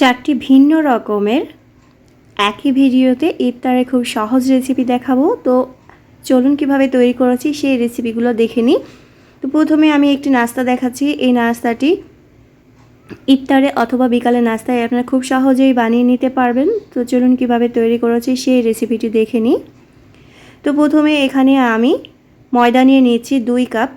চারটি ভিন্ন রকমের। একই ভিডিওতে ইফতারে খুব সহজ রেসিপি দেখাবো। তো চলুন কীভাবে তৈরি করেছি সেই রেসিপিগুলো দেখে নিই। তো প্রথমে আমি একটি নাস্তা দেখাচ্ছি। এই নাস্তাটি ইফতারে অথবা বিকালে নাস্তায় আপনারা খুব সহজেই বানিয়ে নিতে পারবেন। তো চলুন কীভাবে তৈরি করেছি সেই রেসিপিটি দেখে নিই। তো প্রথমে এখানে আমি ময়দা নিয়ে নিচ্ছি দুই কাপ।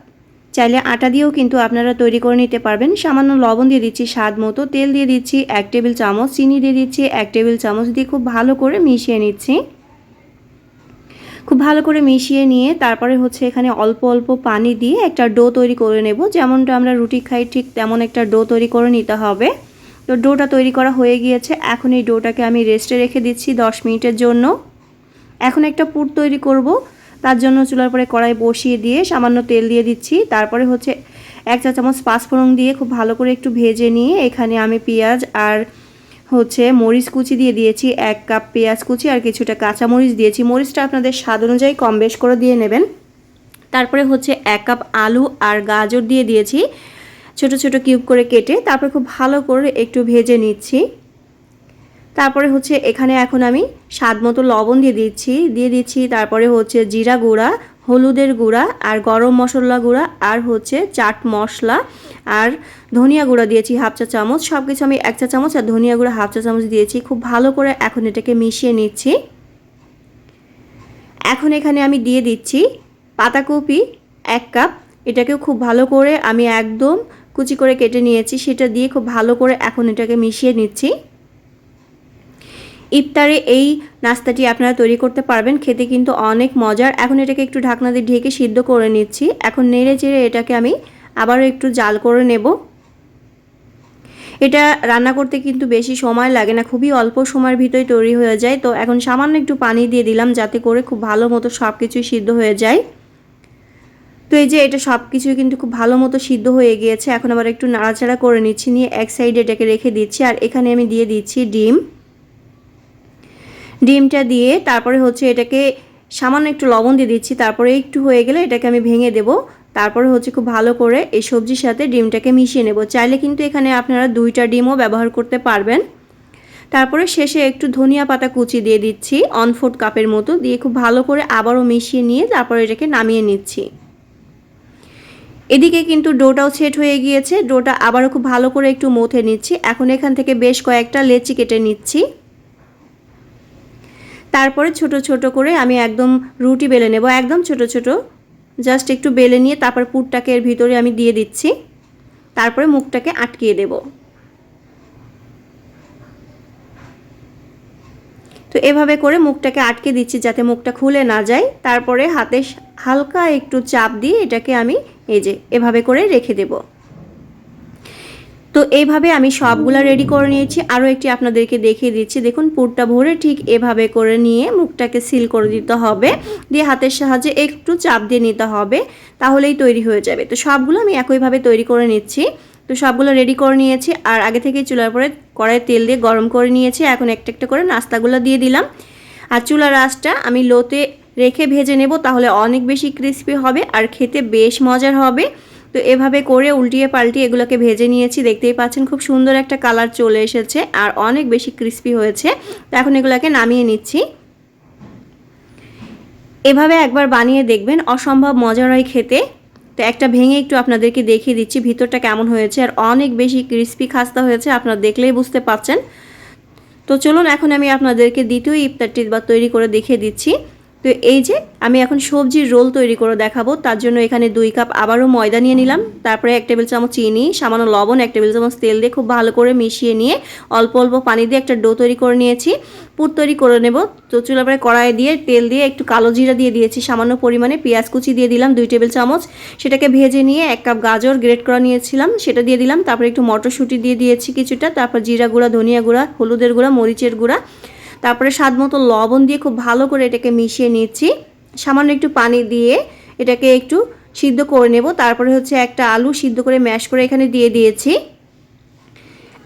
চাইলে আটা দিয়েও কিন্তু আপনারা তৈরি করে নিতে পারবেন। সামান্য লবণ দিয়ে দিচ্ছি স্বাদ মতো। তেল দিয়ে দিচ্ছি এক টেবিল চামচ, চিনি দিয়ে দিচ্ছি এক টেবিল চামচ দিয়ে খুব ভালো করে মিশিয়ে নিচ্ছি। খুব ভালো করে মিশিয়ে নিয়ে তারপরে হচ্ছে এখানে অল্প অল্প পানি দিয়ে একটা ডো তৈরি করে নেব। যেমনটা আমরা রুটি খাই ঠিক তেমন একটা ডো তৈরি করে নিতে হবে। তো ডোটা তৈরি করা হয়ে গিয়েছে। এখন এই ডোটাকে আমি রেস্টে রেখে দিচ্ছি দশ মিনিটের জন্য। এখন একটা পুর তৈরি করব। তার জন্য চুলার পরে কড়াই বসিয়ে দিয়ে সামান্য তেল দিয়ে দিচ্ছি। তারপরে হচ্ছে এক চা চামচ পাঁচফোড়ন দিয়ে খুব ভালো করে একটু ভেজে নিয়ে এখানে আমি পেঁয়াজ আর হচ্ছে মরিচ কুচি দিয়ে দিয়েছি, এক কাপ পেঁয়াজ কুচি আর কিছুটা কাঁচা মরিচ দিয়েছি। মরিচটা আপনাদের স্বাদ অনুযায়ী কম বেশ করে দিয়ে নেবেন। তারপরে হচ্ছে এক কাপ আলু আর গাজর দিয়ে দিয়েছি। ছোট ছোট কিউব করে কেটে তারপরে খুব ভালো করে একটু ভেজে নিচ্ছি। তারপরে হচ্ছে এখানে এখন আমি স্বাদ মতো লবণ দিয়ে দিচ্ছি দিয়ে দিচ্ছি তারপরে হচ্ছে জিরা গুঁড়া, হলুদের গুঁড়া আর গরম মশলা গুঁড়া আর হচ্ছে চাট মশলা আর ধনিয়া গুঁড়া দিয়েছি হাফ চা চামচ। সব কিছু আমি এক চা চামচ আর ধনিয়া গুঁড়া হাফ চা চামচ দিয়েছি। খুব ভালো করে এখন এটাকে মিশিয়ে নিচ্ছি। এখন এখানে আমি দিয়ে দিচ্ছি পাতাকপি এক কাপ। এটাকেও খুব ভালো করে আমি একদম কুচি করে কেটে নিয়েছি। সেটা দিয়ে খুব ভালো করে এখন এটাকে মিশিয়ে নিচ্ছি। ইফতারে এই নাস্তাটি আপনারা তৈরি করতে পারবেন। খেতে কিন্তু অনেক মজার। এখন এটাকে একটু ঢাকনা দিয়ে ঢেকে সিদ্ধ করে নিচ্ছি। এখন নেড়ে চেড়ে এটাকে আমি আবারও একটু জাল করে নেব। এটা রান্না করতে কিন্তু বেশি সময় লাগে না। খুবই অল্প সময়ের ভিতরে তৈরি হয়ে যায়। তো এখন সামান্য একটু পানি দিয়ে দিলাম যাতে করে খুব ভালো মতো সব কিছুই সিদ্ধ হয়ে যায়। তো এই যে এটা সব কিছুই কিন্তু খুব ভালো মতো সিদ্ধ হয়ে গিয়েছে। এখন আবার একটু নাড়াচাড়া করে নিচ্ছি। নিয়ে এক সাইডে এটাকে রেখে দিচ্ছি। আর এখানে আমি দিয়ে দিচ্ছি ডিম। ডিমটা দিয়ে তারপরে হচ্ছে এটাকে সামান্য একটু লবণ দিয়ে দিচ্ছি, তারপরে একটু হয়ে গেলে এটাকে আমি ভেঙে দেব। তারপরে হচ্ছে খুব ভালো করে এই সবজির সাথে ডিমটাকে মিশিয়ে নেব। চাইলে কিন্তু এখানে আপনারা দুইটা ডিমও ব্যবহার করতে পারবেন। তারপরে শেষে একটু ধনিয়া পাতা কুচি দিয়ে দিচ্ছি অনফোর্ড কাপের মতো, দিয়ে খুব ভালো করে আবারও মিশিয়ে নিয়ে তারপরে এটাকে নামিয়ে নিচ্ছি। এদিকে কিন্তু ডোটাও সেট হয়ে গিয়েছে, ডোটা আবারও খুব ভালো করে একটু মথে নিচ্ছি। এখন এখান থেকে বেশ কয়েকটা লেচি কেটে নিচ্ছি। তারপরে ছোট ছোট করে আমি একদম রুটি বেলে নেব, একদম ছোট ছোট। জাস্ট একটু বেলে নিয়ে তারপর পুরটাকে এর ভিতরে আমি দিয়ে দিচ্ছি। তারপরে মুখটাকে আটকিয়ে দেব। তো এভাবে করে মুখটাকে আটকে দিচ্ছি যাতে মুখটা খুলে না যায়। তারপরে হাতে হালকা একটু চাপ দিয়ে এটাকে আমি এই যে এভাবে করে রেখে দেবো। তো এইভাবে আমি সবগুলো রেডি করে নিয়েছি। আরও একটি আপনাদেরকে দেখিয়ে দিচ্ছি। দেখুন, পুরটা ভরে ঠিক এভাবে করে নিয়ে মুখটাকে সিল করে দিতে হবে। দিয়ে হাতের সাহায্যে একটু চাপ দিয়ে নিতে হবে, তাহলেই তৈরি হয়ে যাবে। তো সবগুলো আমি একইভাবে তৈরি করে নিচ্ছি। তো সবগুলো রেডি করে নিয়েছি। আর আগে থেকে চুলার পরে কড়াই তেল দিয়ে গরম করে নিয়েছি। এখন একটা একটা করে নাস্তাগুলো দিয়ে দিলাম। আর চুলার আঁচটা আমি লোতে রেখে ভেজে নেব, তাহলে অনেক বেশি ক্রিস্পি হবে আর খেতে বেশ মজার হবে। তো এভাবে করে উল্টিয়ে পাল্টিয়ে এগুলোকে ভেজে নিয়েছি। দেখতেই পাচ্ছেন খুব সুন্দর একটা কালার চলে এসেছে আর অনেক বেশি ক্রিস্পি হয়েছে। তো এখন এগুলোকে নামিয়ে নিচ্ছি। এভাবে একবার বানিয়ে দেখবেন, অসম্ভব মজার হয় খেতে। তো একটা ভেঙে একটু আপনাদেরকে দেখিয়ে দিচ্ছি ভিতরটা কেমন হয়েছে আর অনেক বেশি ক্রিস্পি খাস্তা হয়েছে, আপনারা দেখলেই বুঝতে পারছেন। তো চলুন এখন আমি আপনাদেরকে দ্বিতীয় ইফতারটি বা তৈরি করে দেখিয়ে দিচ্ছি। তো এই যে আমি এখন সবজির রোল তৈরি করে দেখাবো। তার জন্য এখানে দুই কাপ আবারও ময়দা নিয়ে নিলাম। তারপরে এক টেবিল চামচ চিনি, সামান্য লবণ, এক টেবিল চামচ তেল দিয়ে খুব ভালো করে মিশিয়ে নিয়ে অল্প অল্প পানি দিয়ে একটা ডো তৈরি করে নিয়েছি। পুর তৈরি করে নেব। তো চুলা পরে কড়াই দিয়ে তেল দিয়ে একটু কালো জিরা দিয়ে দিয়েছি। সামান্য পরিমাণে পেঁয়াজ কুচি দিয়ে দিলাম দুই টেবিল চামচ। সেটাকে ভেজে নিয়ে এক কাপ গাজর গ্রেট করা নিয়েছিলাম, সেটা দিয়ে দিলাম। তারপরে একটু মটরশুঁটি দিয়ে দিয়েছি কিছুটা। তারপর জিরা গুঁড়া, ধনিয়া গুঁড়া, হলুদের গুঁড়া, মরিচের গুঁড়া। তারপরে স্বাদ মতো লবণ দিয়ে খুব ভালো করে এটাকে মিশিয়ে নিচ্ছি। সামান্য একটু পানি দিয়ে এটাকে একটু সিদ্ধ করে নেব। তারপরে হচ্ছে একটা আলু সিদ্ধ করে ম্যাশ করে এখানে দিয়ে দিয়েছি।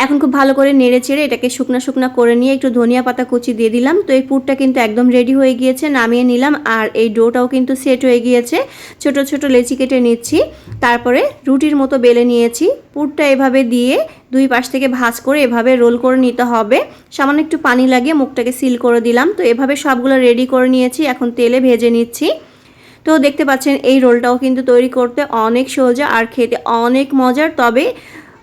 এখন খুব ভালো করে নেড়ে চেড়ে এটাকে শুকনা শুকনা করে নিয়ে একটু ধনিয়া পাতা কুচি দিয়ে দিলাম। তো এই পুরটা কিন্তু একদম রেডি হয়ে গিয়েছে, নামিয়ে নিলাম। আর এই ডোটাও কিন্তু সেট হয়ে গিয়েছে। ছোট ছোট লেচি কেটে নিচ্ছি। তারপরে রুটির মতো বেলে নিয়েছি। পুরটা এভাবে দিয়ে দুই পাশ থেকে ভাঁজ করে এভাবে রোল করে নিতে হবে। সামান্য একটু পানি লাগিয়ে মুখটাকে সিল করে দিলাম। তো এভাবে সবগুলো রেডি করে নিয়েছি। এখন তেলে ভেজে নিচ্ছি। তো দেখতে পাচ্ছেন, এই রোলটাও কিন্তু তৈরি করতে অনেক সোজা আর খেতে অনেক মজার। তবে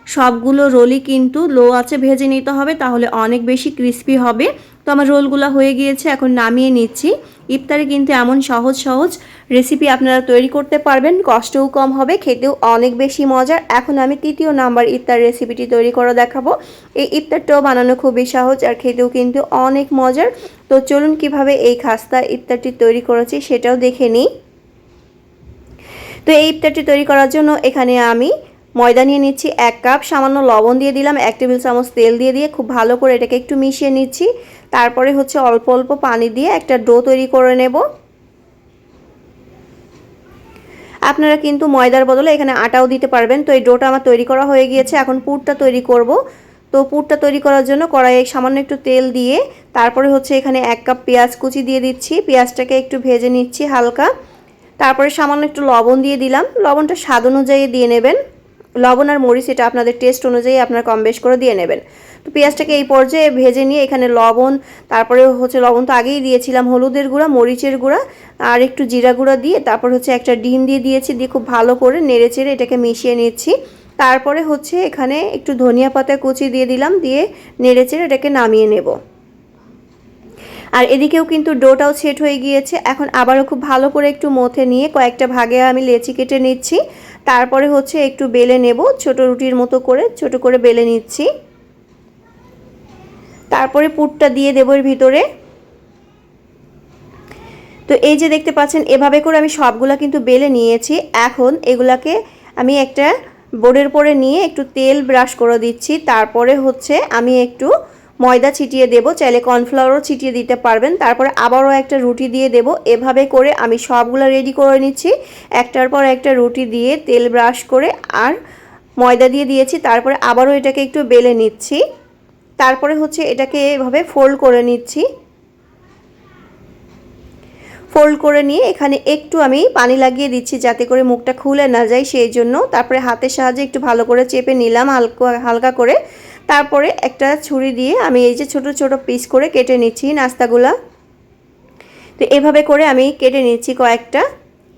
সবগুলো রোলই কিন্তু লো আছে ভেজে নিতে হবে, তাহলে অনেক বেশি ক্রিস্পি হবে। তো আমার রোলগুলো হয়ে গিয়েছে, এখন নামিয়ে নিচ্ছি। ইফতারে কিন্তু এমন সহজ সহজ রেসিপি আপনারা তৈরি করতে পারবেন, কষ্টও কম হবে, খেতেও অনেক বেশি মজার। এখন আমি তৃতীয় নাম্বার ইফতার রেসিপিটি তৈরি করে দেখাবো। এই ইফতারটাও বানানো খুবই সহজ আর খেতেও কিন্তু অনেক মজার। তো চলুন কীভাবে এই খাস্তা ইফতারটি তৈরি করেছি সেটাও দেখে নিই। তো এই ইফতারটি তৈরি করার জন্য এখানে আমি ময়দা নিয়ে নিচ্ছি এক কাপ, সামান্য লবণ দিয়ে দিলাম, এক টেবিল চামচ তেল দিয়ে দিয়ে খুব ভালো করে এটাকে একটু মিশিয়ে নিচ্ছি। তারপরে হচ্ছে অল্প অল্প পানি দিয়ে একটা ডো তৈরি করে নেব। আপনারা কিন্তু ময়দার বদলে এখানে আটাও দিতে পারবেন। তো এই ডোটা আমার তৈরি করা হয়ে গিয়েছে, এখন পুরটা তৈরি করব। তো পুরটা তৈরি করার জন্য কড়াইয়ে সামান্য একটু তেল দিয়ে তারপরে হচ্ছে এখানে এক কাপ পেঁয়াজ কুচি দিয়ে দিচ্ছি। পেঁয়াজটাকে একটু ভেজে নিচ্ছি হালকা। তারপরে সামান্য একটু লবণ দিয়ে দিলাম। লবণটা স্বাদ অনুযায়ী দিয়ে নেবেন। লবণ আর মরিচ, এটা আপনাদের টেস্ট অনুযায়ী আপনারা কম বেশ করে দিয়ে নেবেন। তো পেঁয়াজটাকে এই পর্যায়ে ভেজে নিয়ে এখানে লবণ, তারপরে হচ্ছে লবণ তো আগেই দিয়েছিলাম, হলুদের গুঁড়া, মরিচের গুঁড়া, আর একটু জিরা গুঁড়া দিয়ে তারপর হচ্ছে একটা ডিম দিয়ে দিয়েছি, দিয়ে খুব ভালো করে নেড়ে চেড়ে এটাকে মিশিয়ে নিচ্ছি। তারপরে হচ্ছে এখানে একটু ধনিয়া পাতা কুচি দিয়ে দিলাম, দিয়ে নেড়ে চেড়ে এটাকে নামিয়ে নেব। আর এদিকেও কিন্তু ডোটাও সেট হয়ে গিয়েছে। এখন আবারও খুব ভালো করে একটু মথে নিয়ে কয়েকটা ভাগে আমি লেচি কেটে নিচ্ছি। তারপরে হচ্ছে একটু বেলে নেব, ছোট রুটির মতো করে, ছোট করে বেলে নিচ্ছি। তারপরে পুরটা দিয়ে দেবো এর ভিতরে। তো এই যে দেখতে পাচ্ছেন, এভাবে করে আমি সবগুলা কিন্তু বেলে নিয়েছি। এখন এগুলাকে আমি একটা বোর্ডের পরে নিয়ে একটু তেল ব্রাশ করে দিচ্ছি। তারপরে হচ্ছে আমি একটু ময়দা ছিটিয়ে দেব, চাইলে কর্নফ্লাওয়ারও ছিটিয়ে দিতে পারবেন। তারপরে আবারও একটা রুটি দিয়ে দেব। এভাবে করে আমি সবগুলো রেডি করে নিচ্ছি। একটার পর একটা রুটি দিয়ে তেল ব্রাশ করে আর ময়দা দিয়ে দিয়েছি। তারপরে আবারও এটাকে একটু বেলে নিচ্ছি। তারপরে হচ্ছে এটাকে এভাবে ফোল্ড করে নিচ্ছি। ফোল্ড করে নিয়ে এখানে একটু আমি পানি লাগিয়ে দিচ্ছি যাতে করে মুখটা খুলে না যায় সেই জন্য। তারপরে হাতের সাহায্যে একটু ভালো করে চেপে নিলাম হালকা হালকা করে। তারপরে একটা ছুরি দিয়ে আমি এই যে ছোট ছোট পিস করে কেটে নিচ্ছি নাস্তাগুলা। তো এভাবে করে আমি কেটে নিচ্ছি কয়েকটা।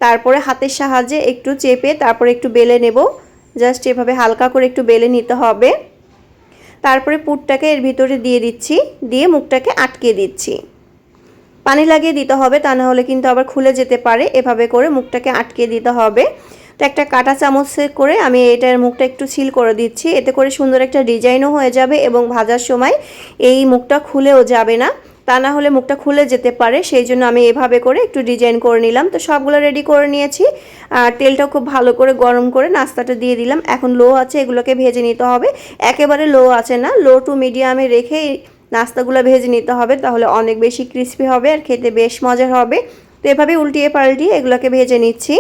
তারপরে হাতের সাহায্যে একটু চেপে তারপরে একটু বেলে নেব। জাস্ট এভাবে হালকা করে একটু বেলে নিতে হবে। তারপরে পুরটাকে এর ভিতরে দিয়ে দিচ্ছি, দিয়ে মুখটাকে আটকে দিচ্ছি। পানি লাগিয়ে দিতে হবে, তা না হলে কিন্তু আবার খুলে যেতে পারে। এভাবে করে মুখটাকে আটকে দিতে হবে। তো একটা কাটা চামচে করে আমি এটার মুখটা একটু সিল করে দিচ্ছি। এতে করে সুন্দর একটা ডিজাইনও হয়ে যাবে এবং ভাজার সময় এই মুখটা খুলেও যাবে না। তা না হলে মুখটা খুলে যেতে পারে, সেই জন্য আমি এভাবে করে একটু ডিজাইন করে নিলাম। তো সবগুলো রেডি করে নিয়েছি। আর তেলটা খুব ভালো করে গরম করে নাস্তাটা দিয়ে দিলাম। এখন লো আছে, এগুলোকে ভেজে নিতে হবে। একেবারে লো আছে না, লো টু মিডিয়ামে রেখে নাস্তাগুলো ভেজে নিতে হবে। তাহলে অনেক বেশি ক্রিস্পি হবে আর খেতে বেশ মজার হবে। তো এভাবে উল্টিয়ে পাল্টিয়ে এগুলোকে ভেজে নিচ্ছি।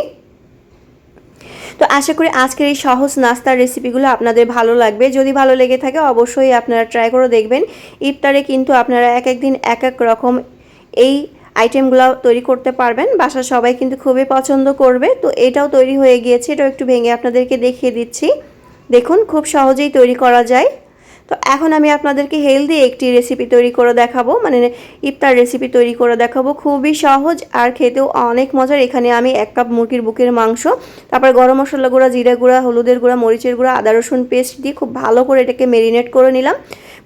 তো আশা করি আজকের এই সহজ নাস্তার রেসিপিগুলো আপনাদের ভালো লাগবে। যদি ভালো লেগে থাকে অবশ্যই আপনারা ট্রাই করে দেখবেন। ইফতারে কিন্তু আপনারা এক একদিন এক এক রকম এই আইটেমগুলো তৈরি করতে পারবেন। বাসার সবাই কিন্তু খুবই পছন্দ করবে। তো এটাও তৈরি হয়ে গিয়েছে, এটাও একটু ভেঙে আপনাদেরকে দেখিয়ে দিচ্ছি। দেখুন, খুব সহজেই তৈরি করা যায়। তো এখন আমি আপনাদেরকে হেলদি একটি রেসিপি তৈরি করে দেখাবো। মানে ইফতার রেসিপি তৈরি করে দেখাবো। খুবই সহজ আর খেতেও অনেক মজার। এখানে আমি এক কাপ মুরগির বুকের মাংস, তারপর গরম মশলা গুঁড়া, জিরা গুঁড়া, হলুদের গুঁড়া, মরিচের গুঁড়া, আদা, রসুন পেস্ট দিয়ে খুব ভালো করে এটাকে মেরিনেট করে নিলাম।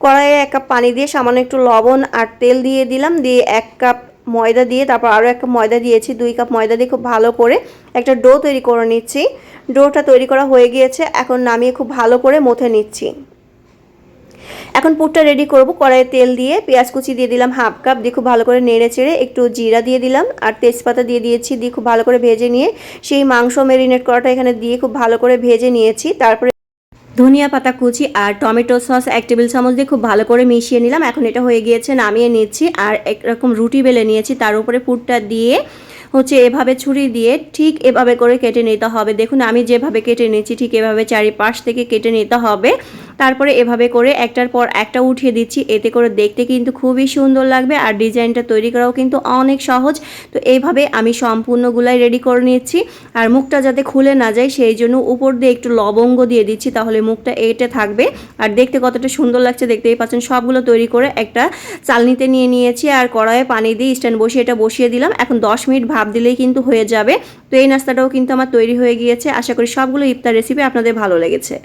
কড়াইয়ে এক কাপ পানি দিয়ে সামান্য একটু লবণ আর তেল দিয়ে দিলাম। দিয়ে এক কাপ ময়দা দিয়ে, তারপর আরও এক কাপ ময়দা দিয়েছি। দুই কাপ ময়দা দিয়ে খুব ভালো করে একটা ডো তৈরি করে নিচ্ছি। ডোটা তৈরি করা হয়ে গিয়েছে। এখন নামিয়ে খুব ভালো করে মথে নিচ্ছি। এখন পুরটা রেডি করব। কড়াইয়ে তেল দিয়ে পেঁয়াজ কুচি দিয়ে দিলাম হাফ কাপ দিয়ে খুব ভালো করে নেড়ে চেড়ে একটু জিরা দিয়ে দিলাম আর তেজপাতা দিয়ে দিয়েছি, দিয়ে খুব ভালো করে ভেজে নিয়ে সেই মাংস মেরিনেট করাটা এখানে দিয়ে খুব ভালো করে ভেজে নিয়েছি। তারপরে ধনিয়া পাতা কুচি আর টমেটো সস এক টেবিল চামচ দিয়ে খুব ভালো করে মিশিয়ে নিলাম। এখন এটা হয়ে গিয়েছে, নামিয়ে নিচ্ছি আর একরকম রুটি বেলে নিয়েছি। তার উপরে পুরটা দিয়ে হচ্ছে এভাবে ছুরি দিয়ে ঠিক এভাবে করে কেটে নিতে হবে। দেখুন, আমি যেভাবে কেটে নিচ্ছি, ঠিক এভাবে চারিপাশ থেকে কেটে নিতে হবে। তারপরে এভাবে করে একটার পর একটা উঠিয়ে দিচ্ছি। এতে করে দেখতে কিন্তু খুবই সুন্দর লাগবে আর ডিজাইনটা তৈরি করাও কিন্তু অনেক সহজ। তো এইভাবে আমি সম্পূর্ণগুলাই রেডি করে নিচ্ছি। আর মুখটা যাতে খুলে না যায়, সেই জন্য উপর দিয়ে একটু লবঙ্গ দিয়ে দিচ্ছি, তাহলে মুখটা এটে থাকবে। আর দেখতে কতটা সুন্দর লাগছে, দেখতেই পাচ্ছেন, সবগুলো তৈরি করে একটা চালনিতে নিয়ে নিয়েছি। আর কড়াইয়ে পানি দিয়ে স্ট্যান্ড বসিয়ে এটা বসিয়ে দিলাম। এখন দশ মিনিট ভাপ দিলেই কিন্তু হয়ে যাবে। তো এই নাস্তাটাও কিন্তু আমার তৈরি হয়ে গিয়েছে। আশা করি সবগুলো ইফতার রেসিপি আপনাদের ভালো লেগেছে।